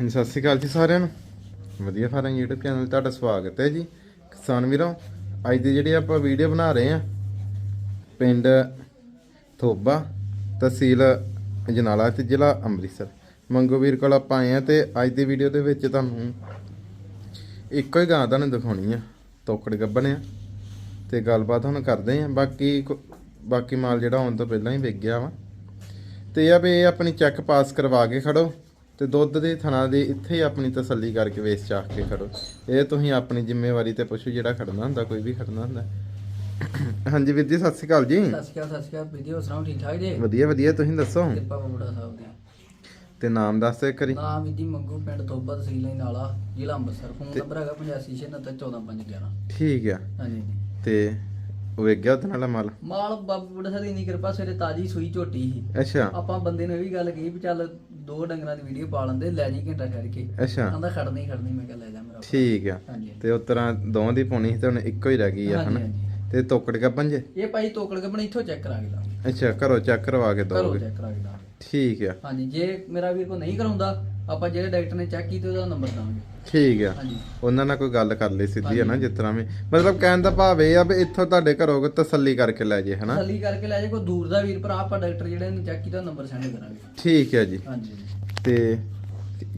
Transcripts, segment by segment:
ਹਾਂਜੀ, ਸਤਿ ਸ਼੍ਰੀ ਅਕਾਲ ਜੀ ਸਾਰਿਆਂ ਨੂੰ। ਵਧੀਆ ਫਾਰਮ YouTube ਚੈਨਲ ਤੁਹਾਡਾ ਸਵਾਗਤ ਹੈ ਜੀ। ਕਿਸਾਨ ਵੀਰੋ, ਅੱਜ ਦੀ ਜਿਹੜੀ ਆਪਾਂ ਵੀਡੀਓ ਬਣਾ ਰਹੇ ਆ ਪਿੰਡ ਥੋਬਾ ਤਹਿਸੀਲ ਜਨਾਲਾ ਤੇ ਜ਼ਿਲ੍ਹਾ ਅੰਮ੍ਰਿਤਸਰ। ਮੰਗੋ ਵੀਰ ਕੋਲ ਆਪਾਂ ਆਏ ਆ ਤੇ ਅੱਜ ਦੀ ਵੀਡੀਓ ਦੇ ਵਿੱਚ ਤੁਹਾਨੂੰ ਇੱਕੋ ਹੀ ਗਾਂ ਤੁਹਾਨੂੰ ਦਿਖਾਉਣੀ ਆ, ਤੋਕੜ ਗੱਬਣ ਆ। ਤੇ ਗੱਲਬਾਤ ਹੁਣ ਕਰਦੇ ਆ ਬਾਕੀ ਕੋ- ਬਾਕੀ ਮਾਲ ਜਿਹੜਾ ਆਉਣ ਤੋਂ ਪਹਿਲਾਂ ਹੀ ਵਿਕ ਗਿਆ ਵਾ। ਤੇ ਇਹ ਆ ਵੀ ਇਹ ਆਪਣੀ ਚੈੱਕ ਪਾਸ ਕਰਵਾ ਕੇ ਖੜੋ। ਤੇ ਦੁੱਧ ਦੇ ਥਣਾ ਦੇ ਇੱਥੇ ਆਪਣੀ ਤਸੱਲੀ ਕਰਕੇ ਵੇਚ ਚਾਹ ਕੇ ਖੜੋ। ਇਹ ਤੁਸੀਂ ਆਪਣੀ ਜ਼ਿੰਮੇਵਾਰੀ ਤੇ ਪੁੱਛੋ ਜਿਹੜਾ ਖੜਨਾ ਹੁੰਦਾ ਕੋਈ ਵੀ ਖੜਨਾ ਹੁੰਦਾ। ਹਾਂਜੀ ਵੀਰ ਜੀ ਸਤਿ ਸ਼੍ਰੀ ਅਕਾਲ ਜੀ। ਸਤਿ ਸ਼੍ਰੀ ਅਕਾਲ ਸਤਿ ਸ਼੍ਰੀ ਅਕਾਲ। ਵੀਡੀਓ ਸੁਣਾਓ ਠੀਕ ਠਾਕ ਜੀ? ਵਧੀਆ ਵਧੀਆ ਤੁਸੀਂ ਦੱਸੋ? ਕਿਰਪਾ ਬਬੜਾ ਸਾਹਿਬ ਦੀ। ਤੇ ਨਾਮ ਦੱਸ ਦਿਓ ਇੱਕ ਵਾਰੀ। ਨਾਮ ਵਿਧੀ ਮੰਗੂ ਪਿੰਡ ਤੋਬਾ ਤਹਿਸੀਲ ਨਾਲਾ ਜ਼ਿਲ੍ਹਾ ਅੰਮ੍ਰਿਤਸਰ। ਫੋਨ ਨੰਬਰ ਹੈਗਾ 8596914511 ਠੀਕ ਆ। ਹਾਂਜੀ ਤੇ ਉਹ ਵੇਖ ਗਿਆ ਉਹਦੇ ਨਾਲ ਮਾਲ? ਮਾਲ ਬਾਬੂ ਬੜਾ ਸਾਹਿਬ ਦੀ ਇੰਨੀ ਕਿਰਪਾ ਸਵੇਰੇ ਤਾਜੀ ਸੂਈ ਝੋਟੀ ਸੀ। ਅੱਛਾ। ਆਪਾਂ ਬੰਦੇ ਨੂੰ ਇਹ ਵੀ ਗੱਲ ਕਹੀ ਵੀ ਚੱਲ ਦੋ ਡੰਗਰਾਂ ਦੀ ਵੀਡੀਓ ਪਾ ਲੈਂਦੇ ਲੈ ਜੀ ਘੰਟਾ ਠਹਿਰ ਕੇ। ਅੱਛਾ। ਕਹਿੰਦਾ ਖੜਨੀ ਖੜਨੀ ਮੈਂ ਕਿਹਾ ਲੈ ਜਾ ਮੇਰਾ ਠੀਕ ਆ। ਹਾਂਜੀ। ਤੇ ਉਸ ਤਰ੍ਹਾਂ ਦੋਵਾਂ ਦੀ ਪਾਉਣੀ ਸੀ ਤੇ ਹੁਣ ਇੱਕੋ ਹੀ ਰਹਿ ਗਈ ਆ ਹਨਾ। ਤੇ ਤੋਕੜ ਗੱਬਨ ਜੇ ਇਹ ਭਾਈ ਤੋਕੜ ਕੇ ਬਣੇ ਇੱਥੋਂ ਚੈੱਕ ਕਰਾ ਕੇ ਦਾਂਗੇ। ਅੱਛਾ ਘਰੋਂ ਚੈੱਕ ਕਰਵਾ ਕੇ ਕਰੋ ਦੋਗੇ? ਚੈੱਕ ਕਰਾ ਕੇ ਦਾਂਗੇ। ਠੀਕ ਆ। ਹਾਂਜੀ ਜੇ ਮੇਰਾ ਵੀਰ ਕੋ ਨਹੀਂ ਕਰਾਉਂਦਾ ਆਪਾਂ ਜਿਹੜੇ ਡਾਕਟਰ ਨੇ ਚੈੱਕ ਕੀਤੇ ਉਹਦਾ ਨੰਬਰ ਦਾਂਗੇ ਠੀਕ ਆ। ਹਾਂਜੀ। ਉਹਨਾਂ ਨਾਲ ਕੋਈ ਗੱਲ ਕਰ ਲਈ ਸਿੱਧੀ ਹੈ ਨਾ। ਜਿਸ ਤਰ੍ਹਾਂ ਵੀ। ਮਤਲਬ ਕਹਿਣ ਦਾ ਭਾਵ ਇਹ ਆ ਵੀ ਇੱਥੋਂ ਤੁਹਾਡੇ ਘਰੋਂ ਕੋਈ ਤਸੱਲੀ ਕਰਕੇ ਲੈ ਜੇ ਹਨਾ? ਤਸੱਲੀ ਕਰਕੇ ਲੈ ਜੇ ਕੋਈ ਦੂਰ ਦਾ ਵੀਰ ਭਰਾ ਆਪਾਂ ਡਾਕਟਰ ਜਿਹੜੇ ਨੇ ਚੈੱਕ ਕੀਤਾ ਨੰਬਰ ਸੈਂਡ ਕਰਾਂਗੇ। ਠੀਕ ਹੈ ਜੀ। ਹਾਂਜੀ। ਤੇ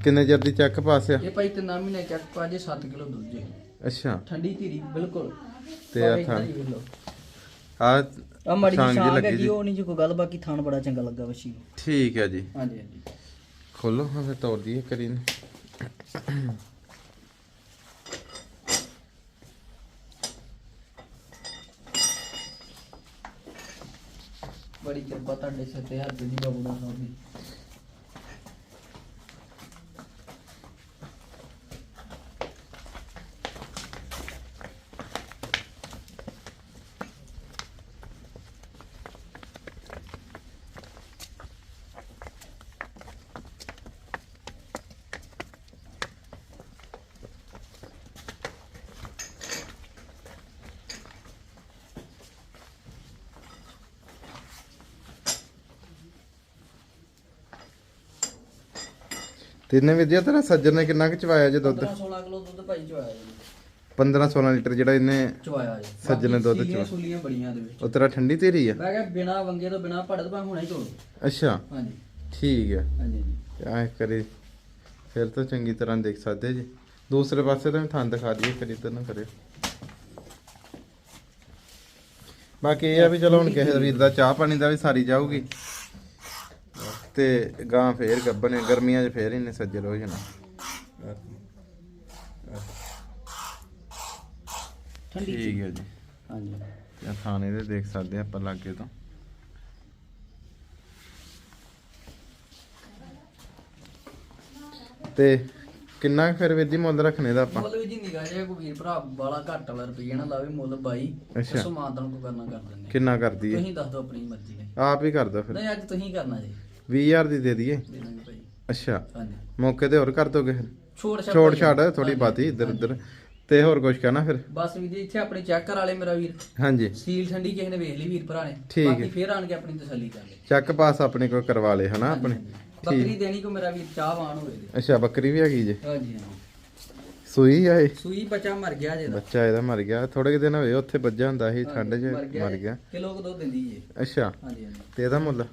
ਕਿੰਨੇ ਚਿਰ ਦੀ ਚੈੱਕ ਪਾਸ ਆ? ਇਹ ਭਾਈ ਤਿੰਨਾਂ ਮਹੀਨੇ ਚੈੱਕ ਪਾ ਜੇ 7 ਕਿਲੋ ਦੁੱਧ ਜੇ। ਅੱਛਾ। ਠੰਡੀ ਧੀਰੀ ਬਿਲਕੁਲ। ਤੇ ਆ ਥਾਂ ਆ ਆ ਮੜੀ ਸ਼ਾਂਗ ਲੱਗੀ ਜੀ। ਉਹ ਨਹੀਂ ਜੀ ਕੋਈ ਗੱਲ ਬਾਕੀ ਥਾਣ ਬੜਾ ਚੰਗਾ ਲੱਗਾ ਵਸ਼ੀ ਠੀਕ ਹੈ ਜੀ। ਹਾਂਜੀ ਹਾਂਜੀ। ਖੋਲੋ ਹਾਂ ਫਿਰ ਤੋੜ ਦਈਏ ਕਰੀ ਨੂੰ ਬੜੀ ਕਿਰਪਾ ਤੁਹਾਡੇ ਸਿਰ ਤੇ ਹੱਥ ਦੀ ਤਿੰਨੇ ਵਿਦਿਆ ਤੇਰਾ ਸੱਜਣ ਨੇ ਕਿੰਨਾ ਕੁ ਚਵਾਇਆ ਜੇ ਦੁੱਧ? 15 16 ਕਿਲੋ ਦੁੱਧ ਭਾਈ ਚਵਾਇਆ ਜੀ। 15 16 ਲੀਟਰ ਜਿਹੜਾ ਇਹਨੇ ਚਵਾਇਆ ਜੀ। ਸੱਜਣ ਨੇ ਦੁੱਧ ਬਾਕੀ ਸੀਲੀਆਂ ਬੜੀਆਂ ਦੇ ਵਿੱਚ। ਉਹ ਤੇਰਾ ਠੰਡੀ ਤੇਰੀ ਆ? ਮੈਂ ਕਿਹਾ ਬਿਨਾ ਵੰਗੇ ਤੋਂ ਬਿਨਾ ਪੜਦ ਪਾ ਹੁਣੇ ਚੋਲ ਅੱਛਾ। ਹਾਂਜੀ। ਠੀਕ ਹੈ ਹਾਂਜੀ ਜੀ ਐ ਕਰੀ ਫਿਰ ਤਾਂ ਚੰਗੀ ਤਰ੍ਹਾਂ ਦੇਖ ਸਕਦੇ ਜੀ। ਦੂਸਰੇ ਪਾਸੇ ਤਾਂ ਥਾਂ ਦਿਖਾ ਦਈਏ ਕਰੀ ਤਾਂ ਨਾ ਕਰਿਓ ਬਾਕੀ ਇਹ ਆ ਵੀ ਚਲੋ ਹੁਣ ਕਿਸੇ ਵੀਰ ਦਾ ਚਾਹ ਪਾਣੀ ਦਾ ਵੀ ਸਾਰੀ ਜਾਊਗੀ। ਤੇ ਗਾਂ ਫੇਰ ਗੱਬਨੇ ਗਰਮੀਆਂ 'ਚ ਫੇਰ ਇਹਨੇ ਸੱਜਲ ਹੋ ਜਾਣਾ ਠੰਡੀ ਠੀਕ ਹੈ ਜੀ। ਹਾਂਜੀ। ਇਹ ਥਾਣੇ ਦੇ ਦੇਖ ਸਕਦੇ ਆਪਾਂ ਲਾਗੇ ਤੋਂ। ਤੇ ਕਿੰਨਾ ਫਿਰ ਵੀਰ ਜੀ ਮੁੱਲ ਰੱਖਣੇ ਦਾ ਆਪਾਂ? ਮੁੱਲ ਵੀ ਜੀ ਨਿਗਾਹ ਜਿਹਾ ਕੋਈ ਵੀਰ ਭਰਾ ਬਾਲਾ ਘੱਟ ਵਾਲਾ ਰੁਪਈਆ ਨਾ ਲਾਵੇ ਮੁੱਲ 22 ਅੱਛਾ। ਸਮਾਨ ਕੋ ਕਰਨਾ ਕਰ ਦਿੰਦੇ ਕਿੰਨਾ ਕਰਦੀ ਹੈ? ਤੁਸੀਂ ਦੱਸ ਦਿਓ ਆਪਣੀ ਮਰਜ਼ੀ ਨੇ ਆਪ ਹੀ ਕਰ ਦੋ ਫਿਰ। ਨਹੀਂ ਅੱਜ ਤੁਸੀਂ ਕਰਨਾ ਜੀ। 20000 ਦੀ ਦੇ ਦਈਏ? ਅੱਛਾ। ਹਾਂਜੀ। ਮੌਕੇ ਤੇ ਹੋਰ ਕਰ ਦੋਗੇ ਫਿਰ? ਛੋੜ ਛਾੜ ਛੋੜ ਥੋੜੀ ਬਾਤੀ ਇੱਧਰ। ਉੱਧਰ। ਤੇ ਹੋਰ ਕੁਝ ਕਹਿਣਾ ਫਿਰ? ਬਸ ਵੀ ਜੀ ਇੱਥੇ ਆਪਣੇ ਚੈੱਕ ਕਰਾ ਲੈ ਮੇਰਾ ਵੀਰ। ਹਾਂਜੀ। ਸੀਲ ਠੰਡੀ ਕਿਸੇ ਨੇ ਵੇਖ ਲਈ ਵੀਰ ਭਰਾ ਨੇ। ਠੀਕ ਹੈ। ਬਾਕੀ ਫੇਰ ਆਣ ਕੇ ਆਪਣੀ ਤਸੱਲੀ ਕਰ ਲੈ ਚੱਕ ਪਾਸ ਆਪਣੇ ਕੋਲ ਕਰਵਾ ਲੇ ਹਨਾ ਆਪਣੇ? ਬੱਕਰੀ ਦੇਣੀ ਕੋ ਮੇਰਾ ਵੀਰ ਚਾਹਵਾਨ ਹੋਵੇ। ਦੇ ਅੱਛਾ ਬੱਕਰੀ ਵੀ ਹੈਗੀ ਜੇ? ਹਾਂਜੀ ਹਾਂਜੀ ਸੂਈ ਆ ਇਹ? ਸੂਈ ਬੱਚਾ ਮਰ ਗਿਆ ਜੇ ਦਾ ਬੱਚਾ ਇਹਦਾ ਮਰ ਗਿਆ। ਥੋੜੇ ਕੁ ਦਿਨ ਹੋਏ ਉੱਥੇ ਵੱਜਾ ਹੁੰਦਾ ਸੀ ਠੰਡ 'ਚ ਮਰ ਗਿਆ। ਕਿਲੋ ਕੋ ਦੁੱਧ ਦਿੰਦੀ ਜੇ। ਅੱਛਾ। ਹਾਂਜੀ ਹਾਂਜੀ। ਤੇ ਇਹਦਾ ਮੁੱਲ?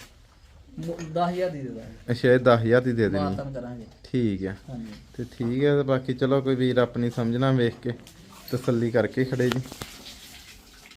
10000 ਦੀ ਦੇ ਦਾਂਗੇ। ਅੱਛਾ ਇਹ 10000 ਦੀ ਦੇ ਦੇਣੀ। ਮਾਤਨ ਕਰਾਂਗੇ। ਠੀਕ ਹੈ ਹਾਂਜੀ। ਤੇ ਠੀਕ ਹੈ ਤੇ ਬਾਕੀ ਚਲੋ ਕੋਈ ਵੀਰ ਆਪਣੀ ਸਮਝਣਾ ਵੇਖ ਕੇ ਤਸੱਲੀ ਕਰਕੇ ਖੜੇ ਜੀ।